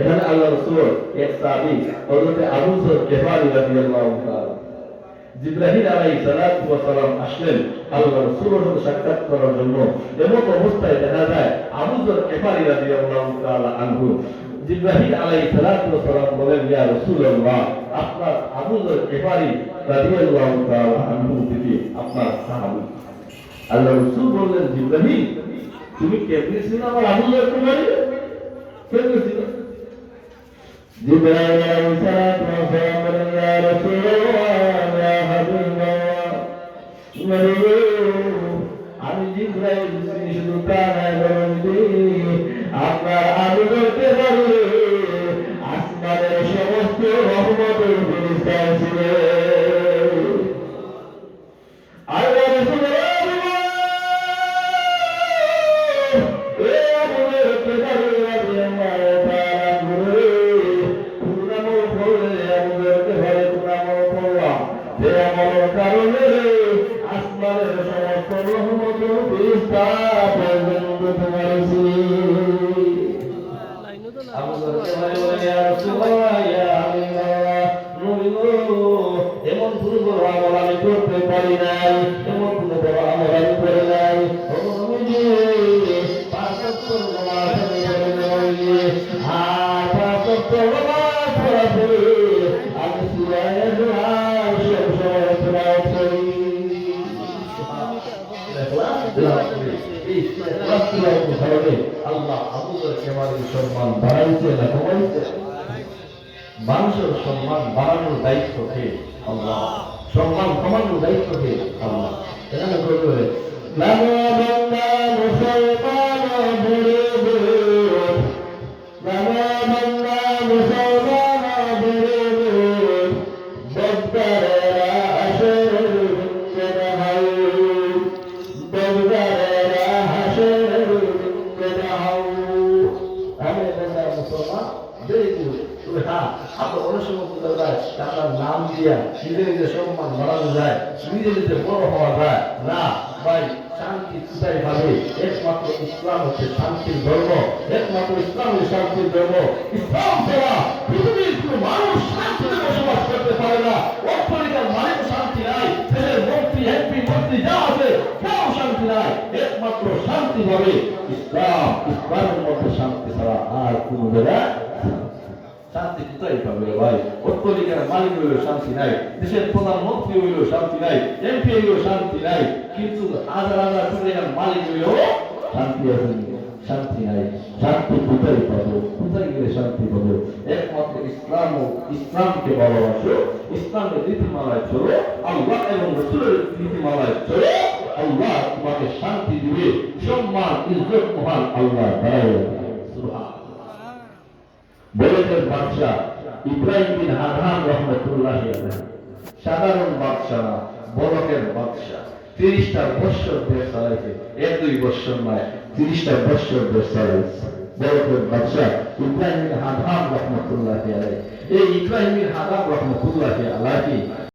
এখানে আল্লাহ রসুল, এক সাহাবী, হযরত আবু যর গিফারি রাদিয়াল্লাহু তাআলা, জিব্রাহিল আলাইহিস সালাতু ওয়াস সালাম আসলেন আল্লাহ রাসূলের সাথে সাক্ষাৎ করার জন্য। এমন অবস্থায় দেখা যায় আবু যর গিফারি রাদিয়াল্লাহু তাআলা আনহু, জিব্রাহিল আলাইহিস সালাতু ওয়াস সালাম বলেন, ইয়া রাসূলুল্লাহ, আপনার আবু যর গিফারি রাদিয়াল্লাহু তাআলা আনহু থেকে আপনার সাহাবী। আল্লাহ রাসূল বললেন, জিব্রাহিল, তুমি কেমনে ছিল আমার আবু যর গিফারি কেমনে ছিল জিব্রাইল আলাইহিস সালাম বলেন ইয়া রাসূলুল্লাহ ইয়া হাবিবাল্লাহ নবী আমি আমি কারণে আসমানের সমস্ত রহমত ফেরেশতা পর্যন্ত তোমার আবু বকর বলে রাসূলুল্লাহ হাবিবাল্লাহ নবী গো এমন দুর্বল আমল আমি করতে পারি নাই। আল্লাহ আবুদের কেমারের সম্মান বাড়াইছে না কমাইছে মানুষের সম্মান বাড়ানোর দায়িত্ব কে আল্লাহ সম্মান কমানোর দায়িত্ব কে আল্লাহ এখানে করবে মুসলমান হ্যাঁ অনেক সময় বোঝা যায় আপনার নাম দিয়া নিজে নিজে সম্মান বাড়ানো যায় নিজে নিজে বড় হওয়া যায়। না, ভাই, শান্তি কোথায় পাবে একমাত্র ইসলাম হচ্ছে শান্তির ধর্ম, একমাত্র ইসলাম হচ্ছে শান্তির ধর্ম। ইসলাম ছাড়া পৃথিবীর কোনো মানুষ শান্তিতে বসবাস করতে পারে না। অর্থনীতির মানেও শান্তি নাই, দেশের মন্ত্রী, এমপি, মন্ত্রী, যা আছে, কেউ শান্তি নাই। একমাত্র শান্তি হবে ইসলাম, ইসলামের মধ্যে শান্তি ছাড়া আর কোনো জায়গায় শান্তি কোথায় পাবে ভাই? অত্তরিকার মালিক হইলেও শান্তি নাই, দেশের প্রধানমন্ত্রী হইলেও শান্তি নাই এমপি হইলেও শান্তি নাই, কিন্তু হাজার হাজার টাকার মালিক হইলেও শান্তি আছে শান্তি নাই। শান্তি কোথায় পাবো? কোথায় গেলে শান্তি পাবো? একমাত্র ইসলাম ও ইসলামকে ভালোবাসো ইসলামের নীতিমালায় চলো, আল্লাহ এবং রসুলের নীতিমালায় চলো, আল্লাহ তোমাকে শান্তি দিবে। সম্মান, ইজ্জত, মহান আল্লাহ দাঁড়ায় বলেছেন বাদশাহ ইব্রাহিম বিন আধান রহমতুল্লাহ সাধারণ বাদশাহ না বলকের বাদশাহ। তিরিশটা বৎসর দেশ চালাইছে, এক দুই বৎসর নয়, তিরিশটা বৎসর দেশ চালাইছে। বলকের বাদশাহ ইব্রাহিম বিন আদহাম রহমতুল্লাহ এই ইব্রাহিম বিন আদহাম রহমতুল্লাহ আলাহি